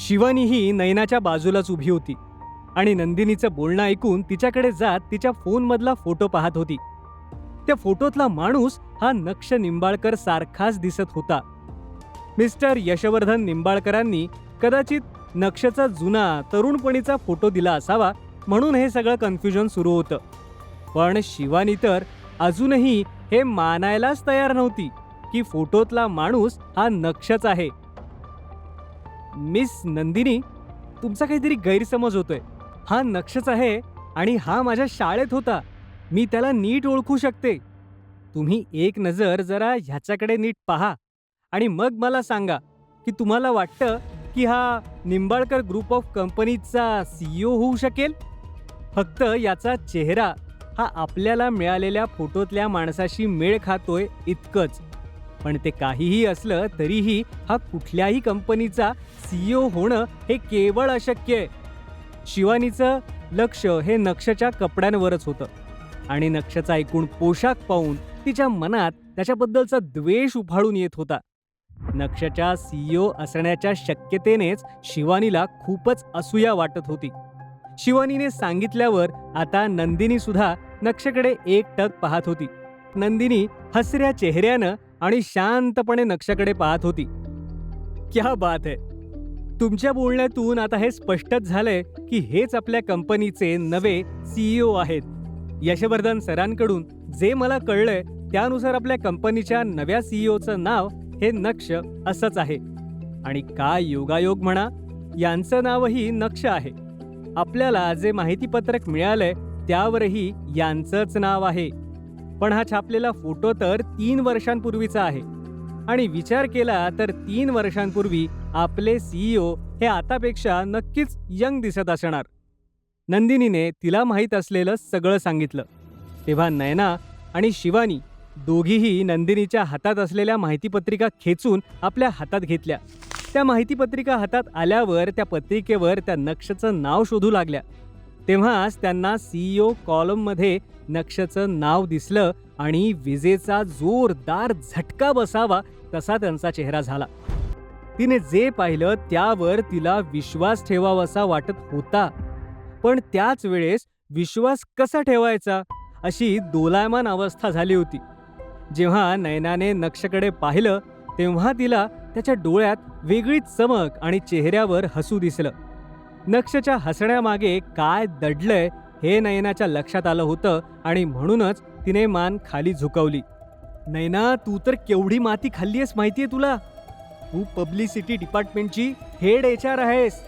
शिवानी ही नयनाच्या बाजूलाच उभी होती आणि नंदिनीचं बोलणं ऐकून तिच्याकडे जात तिच्या फोनमधला फोटो पाहत होती. त्या फोटोतला माणूस हा नक्ष निंबाळकर सारखाच दिसत होता. मिस्टर यशवर्धन निंबाळकरांनी कदाचित नक्षचा जुना तरुणपणीचा फोटो दिला असावा म्हणून हे सगळं कन्फ्युजन सुरू होतं. पण शिवानी तर अजूनही हे मानायलाच तयार नव्हती की फोटोतला माणूस हा नक्षच आहे. मिस नंदिनी तुमचा काहीतरी गैरसमज होतोय. हा नक्षच आहे आणि हा माझ्या शाळेत होता. मी त्याला नीट ओळखू शकते. तुम्ही एक नजर जरा ह्याच्याकडे नीट पहा आणि मग मला सांगा की तुम्हाला वाटतं की हा निंबाळकर ग्रुप ऑफ कंपनीचा सीईओ होऊ शकेल? फक्त याचा चेहरा हा आपल्याला मिळालेल्या फोटोतल्या माणसाशी मेळ खातोय इतकंच. पण ते काहीही असलं तरीही हा कुठल्याही कंपनीचा सीईओ होणं हे केवळ अशक्य आहे. शिवानीचं लक्ष हे नक्षच्या कपड्यांवरच होतं. आणि नक्षचा एकूण पोशाख पाहून तिच्या मनात त्याच्याबद्दलचा द्वेष उफाळून येत होता. नक्षच्या सीईओ असण्याच्या शक्यतेनेच शिवानीला खूपच असूया वाटत होती. शिवानीने सांगितल्यावर आता नंदिनी सुद्धा नक्षकडे एक टक पाहत होती. नंदिनी हसऱ्या चेहऱ्यानं आणि शांतपणे नक्षाकडे पाहत होती. क्या बात आहे तुमच्या बोलण्यातून आता हे स्पष्टच झालंय की हेच आपल्या कंपनीचे नवे सीईओ आहेत. यशवर्धन सरांकडून जे मला कळलंय त्यानुसार आपल्या कंपनीच्या नव्या सीईओचं नाव हे नक्ष असंच आहे. आणि काय योगायोग म्हणा यांचं नावही नक्ष आहे. आपल्याला जे माहितीपत्रक मिळालंय त्यावरही यांचंच नाव आहे. पण हा छापलेला फोटो तर तीन वर्षांपूर्वीचा आहे. आणि विचार केला तर तीन वर्षांपूर्वी आपले सीईओ हे आतापेक्षा नक्कीच यंग दिसत असणार. नंदिनीने तिला माहीत असलेलं सगळं सांगितलं. तेव्हा नयना आणि शिवानी दोघीही नंदिनीच्या हातात असलेल्या माहितीपत्रिका खेचून आपल्या हातात घेतल्या. त्या माहितीपत्रिका हातात आल्यावर त्या पत्रिकेवर त्या नक्षचं नाव शोधू लागल्या. तेव्हाच त्यांना सीईओ कॉलममध्ये नक्षचं नाव दिसलं आणि विजेचा जोरदार झटका बसावा तसा त्यांचा चेहरा झाला. तिने जे पाहिलं त्यावर तिला विश्वास ठेवावासा वाटत होता. पण त्याच वेळेस विश्वास कसा ठेवायचा? अशी दोलायमान अवस्था झाली होती. जेव्हा नयनाने नक्षकडे पाहिलं तेव्हा तिला त्याच्या डोळ्यात वेगळीच चमक आणि चेहऱ्यावर हसू दिसलं. नक्षच्या हसण्यामागे काय दडलंय हे नयनाच्या लक्षात आलं होतं आणि म्हणूनच तिने मान खाली झुकवली. नयना तू तर केवढी माती खाल्लीयस माहितीये तुला? तू पब्लिसिटी डिपार्टमेंटची हेड एच आर आहेस.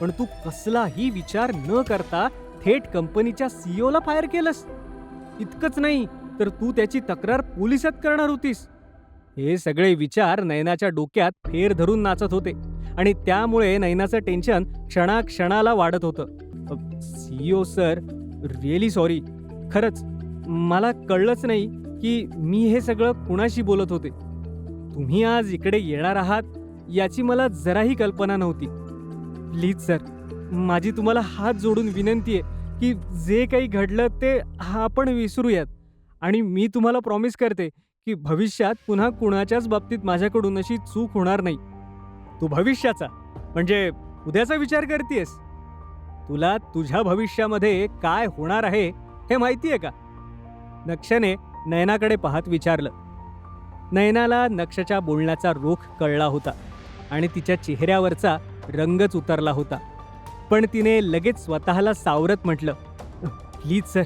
पण तू कसलाही विचार न करता थेट कंपनीच्या सीईओला फायर केलंस. इतकंच नाही तर तू त्याची तक्रार पोलिसात करणार होतीस. हे सगळे विचार नयनाच्या डोक्यात फेर धरून नाचत होते आणि त्यामुळे नयनाचं टेन्शन क्षणाक्षणाला वाढत होतं. सीईओ सर रिअली सॉरी खरंच मला कळलंच नाही की मी हे सगळं कुणाशी बोलत होते. तुम्ही आज इकडे येणार आहात याची मला जराही कल्पना नव्हती. प्लीज सर माझी तुम्हाला हात जोडून विनंती आहे की जे काही घडलं ते आपण विसरूयात. आणि मी तुम्हाला प्रॉमिस करते की भविष्यात पुन्हा कुणाच्याच बाबतीत माझ्याकडून अशी चूक होणार नाही. तू भविष्याचा म्हणजे उद्याचा विचार करतेस तुला तुझ्या भविष्यामध्ये काय होणार आहे हे माहिती आहे का? नक्षने नयनाकडे पाहत विचारलं. नयनाला नक्षच्या बोलण्याचा रोख कळला होता आणि तिच्या चेहऱ्यावरचा रंगच उतरला होता. पण तिने लगेच स्वतःला सावरत म्हटलं प्लीज सर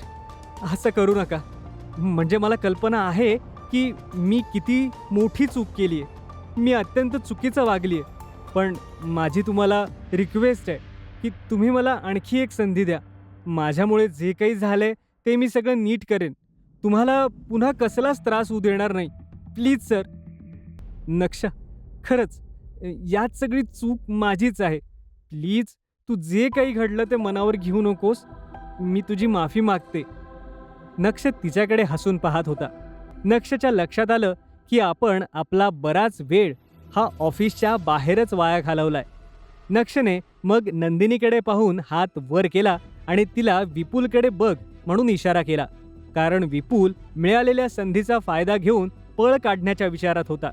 असं करू नका. म्हणजे मला कल्पना आहे की मी किती मोठी चूक केली आहे मी अत्यंत चुकीचं वागली आहे पण माझी तुम्हाला रिक्वेस्ट आहे. की तुम्ही मला आणखी एक संधी द्या. माझ्यामुळे जे काही झालंय ते मी सगळं नीट करेन. तुम्हाला पुन्हा कसलाच त्रास होऊ देणार नाही. Please sir. नक्षा खरंच यात सगळी चूक माझीच आहे. प्लीज तू जे काही घडलं ते मनावर घेऊ नकोस. मी तुझी माफी मागते. नक्ष तिच्याकडे हसून पाहत होता. नक्षच्या लक्षात आलं की आपण आपला बराच वेळ हा ऑफिसच्या बाहेरच वाया घालवलाय. नक्षने मग नंदिनीकडे पाहून हात वर केला आणि तिला विपुलकडे बघ म्हणून इशारा केला. कारण विपुल मिळालेल्या संधीचा फायदा घेऊन पळ काढण्याच्या विचारात होता.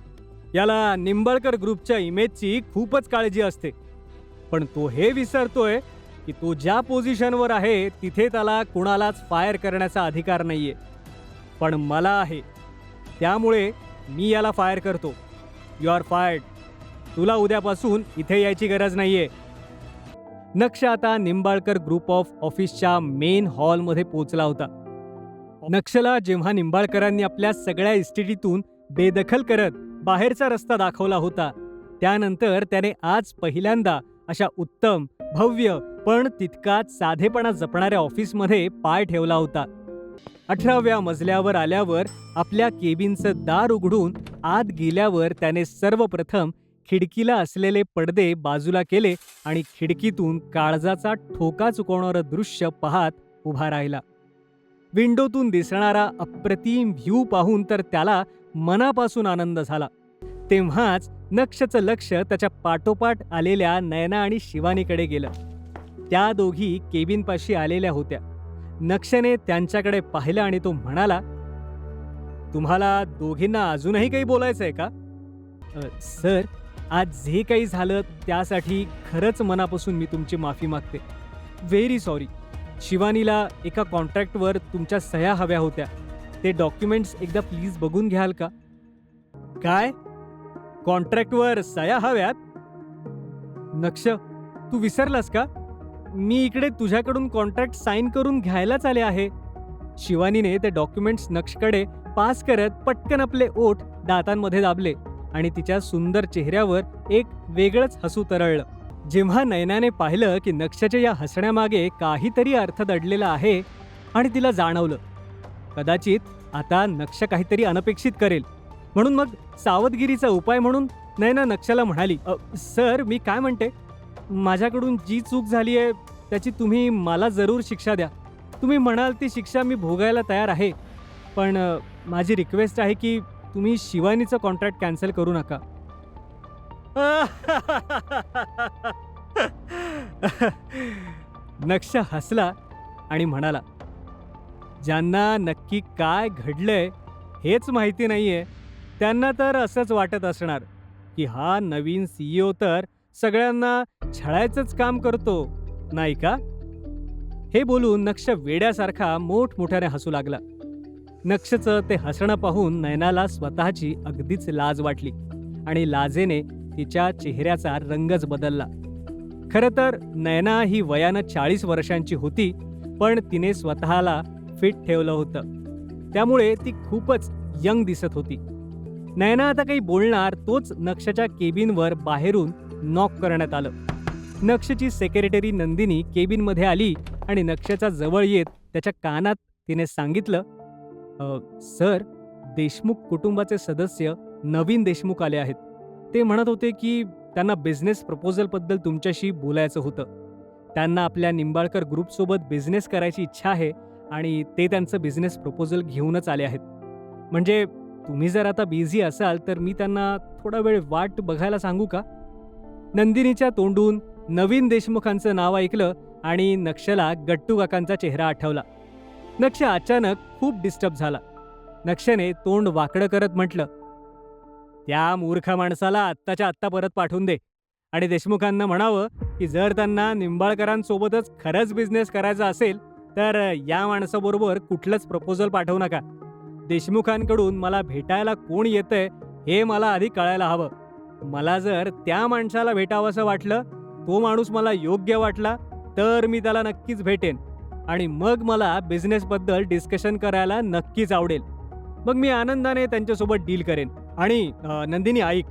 याला निंबाळकर ग्रुपच्या इमेजची खूपच काळजी असते. पण तो हे विसरतोय की तो ज्या पोझिशनवर आहे तिथे त्याला कुणालाच फायर करण्याचा अधिकार नाहीये. पण मला आहे. त्यामुळे मी याला फायर करतो. यू आर फायर्ड तुला उद्यापासून इथे यायची गरज नाहीये. नक्ष आता निंबाळकर ग्रुप ऑफ ऑफिसच्या मेन हॉलमध्ये पोचला होता. नक्षला जेव्हा निंबाळकरांनी आपल्या सगळ्या इस्टेटीतून बेदखल करत बाहेरचा रस्ता दाखवला होता त्यानंतर त्याने आज पहिल्यांदा अशा उत्तम भव्य पण तितकाच साधेपणा जपणाऱ्या ऑफिसमध्ये पाय ठेवला होता. अठराव्या मजल्यावर आल्यावर आपल्या केबिनचं दार उघडून आत गेल्यावर त्याने सर्वप्रथम खिडकीला असलेले पडदे बाजूला केले आणि खिडकीतून काळजाचा ठोका चुकवणारं दृश्य पाहत उभा राहिला. विंडोतून दिसणारा अप्रतिम व्ह्यू पाहून तर त्याला मनापासून आनंद झाला. तेव्हाच नक्षचं लक्ष त्याच्या पाठोपाठ आलेल्या नयना आणि शिवानीकडे गेलं. त्या दोघी केबिनपाशी आलेल्या होत्या. नक्षने त्यांच्याकडे पाहिलं आणि तो म्हणाला तुम्हाला दोघींना अजूनही काही बोलायचं आहे का सर आज जे काही झालं त्यासाठी खरंच मनापासून मी तुमची माफी मागते. व्हेरी सॉरी शिवानीला एका कॉन्ट्रॅक्टवर तुमच्या सह्या हव्या होत्या. ते डॉक्युमेंट्स एकदा प्लीज बघून घ्याल का? काय? कॉन्ट्रॅक्टवर सह्या हव्यात? नक्ष तू विसरलास का? मी इकडे तुझ्याकडून कॉन्ट्रॅक्ट साईन करून घ्यायलाच आले आहे. शिवानीने ते डॉक्युमेंट्स नक्षकडे पास करत पटकन आपले ओठ दातांमध्ये दाबले. आणि तिच्या सुंदर चेहऱ्यावर एक वेगळंच हसू तरळलं. जेव्हा नयनाने पाहिलं की नक्षच्या या हसण्यामागे काहीतरी अर्थ दडलेला आहे आणि तिला जाणवलं. कदाचित आता नक्ष काहीतरी अनपेक्षित करेल. म्हणून मग सावधगिरीचा उपाय म्हणून नयना नक्षाला म्हणाली सर मी काय म्हणते? माझ्याकडून जी चूक झाली आहे त्याची तुम्ही मला जरूर शिक्षा द्या. तुम्ही म्हणाल ती शिक्षा मी भोगायला तयार आहे. पण माझी रिक्वेस्ट आहे की तुम्ही शिवानीचं कॉन्ट्रॅक्ट कॅन्सल करू नका. नक्ष हसला आणि म्हणाला ज्यांना नक्की काय घडलंय हेच माहिती नाहीये. त्यांना तर असंच वाटत असणार की हा नवीन सीईओ तर सगळ्यांना छळायचंच काम करतो नाही का? हे बोलून नक्ष वेड्यासारखा मोठमोठ्याने हसू लागला. नक्षचं ते हसणं पाहून नयनाला स्वतःची अगदीच लाज वाटली आणि लाजेने तिच्या चेहऱ्याचा रंगच बदलला. खरं तर नयना ही वयानं चाळीस वर्षांची होती पण तिने स्वतःला फिट ठेवलं होतं. त्यामुळे ती खूपच यंग दिसत होती. नयना आता काही बोलणार तोच नक्षच्या केबिनवर बाहेरून नॉक करण्यात आलं. नक्षची सेक्रेटरी नंदिनी केबिनमध्ये आली आणि नक्षच्या जवळ येत त्याच्या कानात तिने सांगितलं सर देशमुख कुटुंबाचे सदस्य नवीन देशमुख आले आहेत. ते म्हणत होते की त्यांना बिझनेस प्रपोजलबद्दल तुमच्याशी बोलायचं होतं. त्यांना आपल्या निंबाळकर ग्रुपसोबत बिझनेस करायची इच्छा आहे आणि ते त्यांचं बिझनेस प्रपोजल घेऊनच आले आहेत. म्हणजे तुम्ही जर आता बिझी असाल तर मी त्यांना थोडा वेळ वाट बघायला सांगू का? नंदिनीच्या तोंडून नवीन देशमुखांचं नाव ऐकलं आणि नक्षला गट्टू काकांचा चेहरा आठवला. नक्ष अचानक खूप डिस्टर्ब झाला. नक्षने तोंड वाकडं करत म्हटलं त्या मूर्ख माणसाला आत्ताच्या आत्ता परत पाठवून दे. आणि देशमुखांना म्हणावं की जर त्यांना निंबाळकरांसोबतच खरंच बिझनेस करायचा असेल तर या माणसाबरोबर कुठलंच प्रपोजल पाठवू नका. देशमुखांकडून मला भेटायला कोण येतंय हे मला आधी कळायला हवं. मला जर त्या माणसाला भेटावंसं वाटलं तो माणूस मला योग्य वाटला तर मी त्याला नक्कीच भेटेन. आणि मग मला बिझनेसबद्दल डिस्कशन करायला नक्कीच आवडेल. मग मी आनंदाने त्यांच्यासोबत डील करेन. आणि नंदिनी ऐक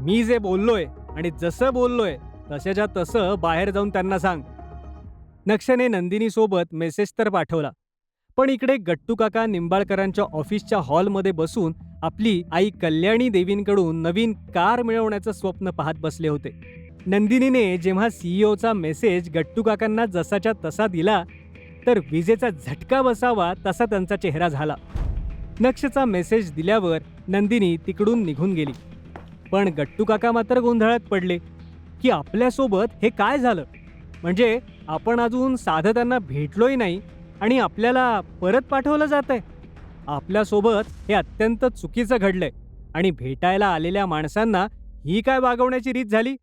मी जे बोललोय आणि जसं बोललोय तशाच्या तसं बाहेर जाऊन त्यांना सांग. नक्षने नंदिनीसोबत मेसेज तर पाठवला. पण इकडे गट्टू काका निंबाळकरांच्या ऑफिसच्या हॉलमध्ये बसून आपली आई कल्याणी देवींकडून नवीन कार मिळवण्याचं स्वप्न पाहत बसले होते. नंदिनीने जेव्हा सीईओचा मेसेज गट्टू काकांना जसाच्या तसा दिला तर विजेचा झटका बसावा तसा त्यांचा चेहरा झाला. नक्षचा मेसेज दिल्यावर नंदिनी तिकडून निघून गेली. पण गट्टू काका मात्र गोंधळात पडले की आपल्यासोबत हे काय झालं? म्हणजे आपण अजून साधं त्यांना भेटलोही नाही आणि आपल्याला परत पाठवलं जात आहे आपल्यासोबत हे अत्यंत चुकीचं घडलंय आणि भेटायला आलेल्या माणसांना ही काय वागवण्याची रीत झाली?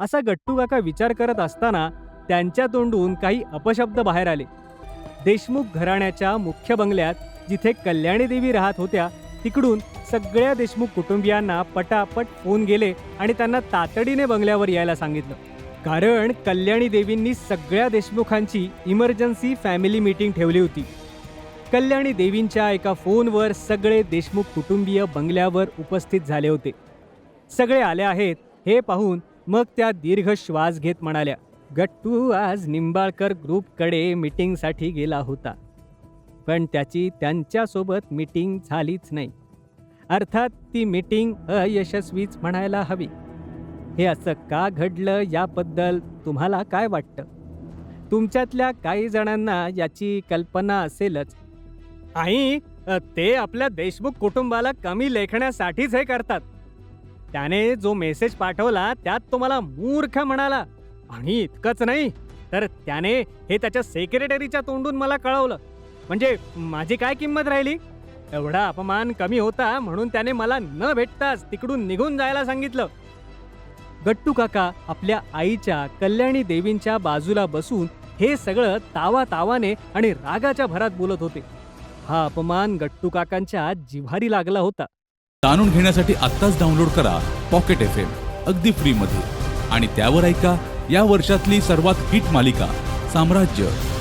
असा गट्टू काका विचार करत असताना त्यांच्या तोंडून काही अपशब्द बाहेर आले. देशमुख घराण्याच्या मुख्य बंगल्यात जिथे कल्याणी देवी राहत होत्या तिकडून सगळ्या देशमुख कुटुंबियांना पटापट फोन गेले आणि त्यांना तातडीने बंगल्यावर यायला सांगितलं. कारण कल्याणी देवींनी सगळ्या देशमुखांची इमर्जन्सी फॅमिली मीटिंग ठेवली होती. कल्याणी देवींच्या एका फोनवर सगळे देशमुख कुटुंबीय बंगल्यावर उपस्थित झाले होते. सगळे आले आहेत हे पाहून मग त्या दीर्घ श्वास घेत म्हणाल्या गट्टू आज निंबाळकर ग्रुपकडे मीटिंगसाठी गेला होता. पण त्याची त्यांच्यासोबत मीटिंग झालीच नाही. अर्थात ती मीटिंग अयशस्वीच म्हणायला हवी. हे असं का घडलं याबद्दल तुम्हाला काय वाटतं? तुमच्यातल्या काही जणांना याची कल्पना असेलच. आई ते आपल्या देशमुख कुटुंबाला कमी लेखण्यासाठीच हे करतात. त्याने जो मेसेज पाठवला त्यात तुम्हाला मूर्ख म्हणाला. आणि इतकंच नाही तर त्याने हे त्याच्या सेक्रेटरीच्या तोंडून मला कळवलं. म्हणजे माझी काय किंमत राहिली? एवढा अपमान कमी होता म्हणून त्याने मला न भेटताच तिकडून निघून जायला सांगितलं. गट्टू काका आपल्या आईच्या कल्याणी देवींच्या बाजूला बसून हे सगळं तावा तावाने आणि रागाच्या भरात बोलत होते. हा अपमान गट्टू काकांच्या जिव्हारी लागला होता. जाणून घेण्यासाठी आत्ताच डाउनलोड करा पॉकेट एफ एम अगदी फ्रीमध्ये. आणि त्यावर ऐका या वर्षातली सर्वात हिट मालिका साम्राज्य.